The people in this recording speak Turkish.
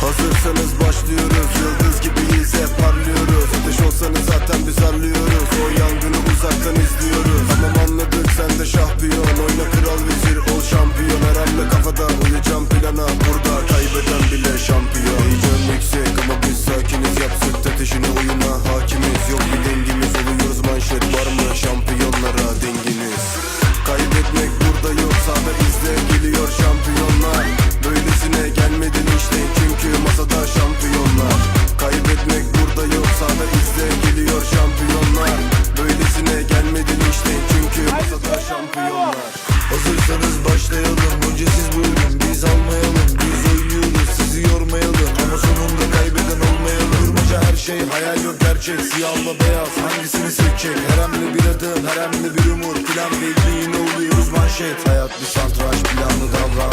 Hazırsanız başlıyoruz Hazırsanız başlayalım. Öncesiz buyurun biz almayalım. Biz oynuyoruz sizi yormayalım. Ama sonunda kaybeden olmayalım. Durmaca her şey hayal yok gerçek. Siyahla beyaz hangisini seçecek? Her hamle bir adım her hamle bir umut. Plan belli yine oluyoruz manşet. Hayat bir santraç planlı davran